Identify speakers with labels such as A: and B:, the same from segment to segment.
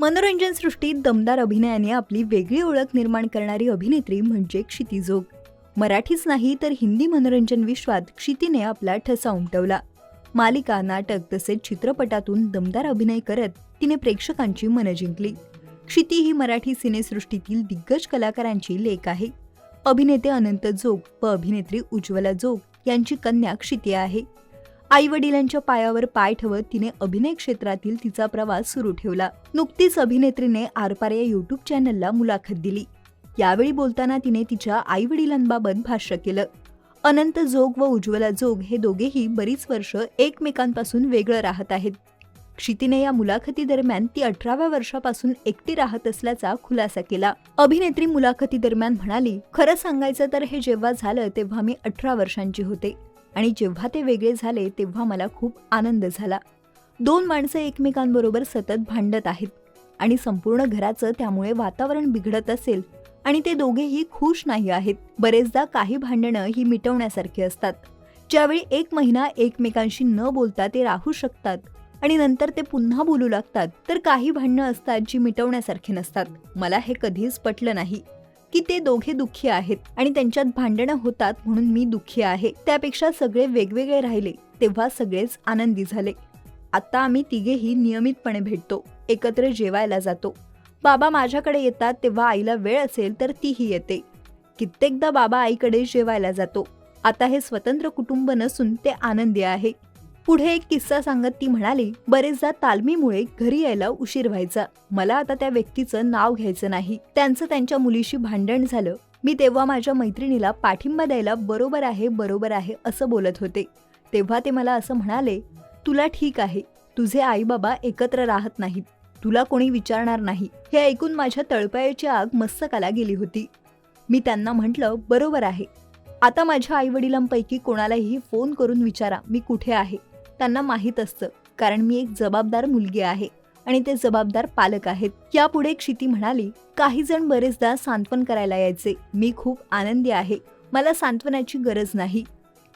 A: मनोरंजन सृष्टीत दमदार अभिनयाने आपली वेगळी ओळख निर्माण करणारी अभिनेत्री म्हणजे क्षितिजोग मराठीच नाही तर हिंदी मनोरंजन विश्वात क्षितीने आपला ठसा उमटवला. मालिका नाटक तसेच चित्रपटातून दमदार अभिनय करत तिने प्रेक्षकांची मनं जिंकली. क्षिती ही मराठी सिनेसृष्टीतील दिग्गज कलाकारांची लेख आहे. अभिनेते अनंत जोग व अभिनेत्री उज्ज्वला जोग यांची कन्या क्षिती आहे. आई वडिलांच्या पायावर पाय ठेवत तिने अभिनय क्षेत्रातील तिचा प्रवास सुरू ठेवला. नुकतीच अभिनेत्रीने आरपार या युट्यूब चॅनलला मुलाखत दिली. यावेळी बोलताना तिने तिच्या आई वडिलांबाबत भाष्य केलं. अनंत जोग व उज्ज्वला जोग हे दोघेही बरीच वर्ष एकमेकांपासून वेगळं राहत आहेत. क्षितीने या मुलाखतीदरम्यान ती अठराव्या वर्षापासून एकटी राहत असल्याचा खुलासा केला. अभिनेत्री मुलाखतीदरम्यान म्हणाली खरं सांगायचं तर हे जेव्हा झालं तेव्हा मी अठरा वर्षांची होते. आणि जेव्हा ते वेगळे झाले तेव्हा मला खूप आनंद झाला. दोन माणसं एकमेकांबरोबर सतत भांडत आहेत आणि संपूर्ण घराचं त्यामुळे वातावरण बिघडत असेल आणि ते दोघेही खुश नाही आहेत. बरेचदा काही भांडणं ही मिटवण्यासारखी असतात. ज्यावेळी एक महिना एकमेकांशी न बोलता ते राहू शकतात आणि नंतर ते पुन्हा बोलू लागतात तर काही भांडणं असतात जी मिटवण्यासारखी नसतात. मला हे कधीच पटलं नाही. की ते दोघे दुःखी आहेत आणि त्यांच्यात भांडणं होतात म्हणून मी दुःखी आहे. त्यापेक्षा सगळे वेगवेगळे राहिले तेव्हा सगळेच आनंदी झाले. आता आम्ही तिघेही नियमितपणे भेटतो एकत्र जेवायला जातो. बाबा माझ्याकडे येतात तेव्हा आईला वेळ असेल तर तीही येते. कित्येकदा बाबा आईकडे जेवायला जातो. आता हे स्वतंत्र कुटुंब नसून ते आनंदी आहे. पुढे एक किस्सा सांगत ती म्हणाली बरेचदा तालमीमुळे घरी यायला उशीर व्हायचा. मला आता त्या व्यक्तीचं नाव घ्यायचं नाही. त्यांचं त्यांच्या मुलीशी भांडण झालं. मी तेव्हा माझ्या मैत्रिणीला पाठिंबा द्यायला बरोबर आहे बरोबर आहे असं बोलत होते. तेव्हा ते मला असं म्हणाले तुला ठीक आहे. तुझे आई बाबा एकत्र राहत नाहीत. तुला कोणी विचारणार नाही. हे ऐकून माझ्या तळपायाची आग मस्तकाला गेली होती. मी त्यांना म्हटलं बरोबर आहे. आता माझ्या आई वडिलांपैकी कोणालाही फोन करून विचारा. मी कुठे आहे? त्यांना माहीत असतं. कारण मी एक जबाबदार मुलगी आहे आणि ते जबाबदार पालक आहेत. यापुढे क्षिती म्हणाली काही जण बरेचदा सांत्वन करायला यायचे. मी खूप आनंदी आहे. मला सांत्वनाची गरज नाही.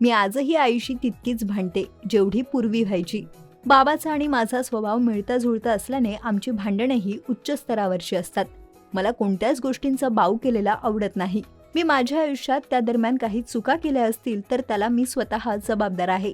A: मी आजही आईशी तितकीच भांडते जेवढी पूर्वी व्हायची. बाबाचा आणि माझा स्वभाव मिळता जुळता असल्याने आमची भांडणंही उच्च स्तरावरची असतात. मला कोणत्याच गोष्टींचा बाऊ केलेला आवडत नाही. मी माझ्या आयुष्यात त्या दरम्यान काही चुका केल्या असतील तर त्याला मी स्वतः जबाबदार आहे.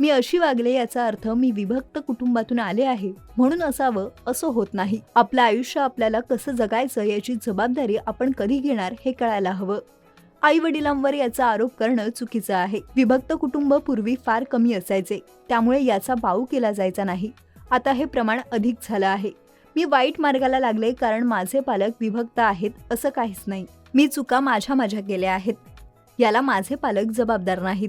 A: मी अशी वागले याचा अर्थ मी विभक्त कुटुंबातून आले आहे. म्हणून असावं असं होत नाही. आपलं आयुष्य आपल्याला कसं जगायचं याची जबाबदारी आपण कधी घेणार हे कळायला हवं. आई वडिलांवर याचा आरोप करणं चुकीचं आहे. विभक्त कुटुंब पूर्वी फार कमी असायचे. त्यामुळे याचा बाऊ केला जायचा नाही. आता हे प्रमाण अधिक झालं आहे. मी वाईट मार्गाला लागले कारण माझे पालक विभक्त आहेत असं काहीच नाही. मी चुका माझ्या माझ्या केल्या आहेत. याला माझे पालक जबाबदार नाहीत.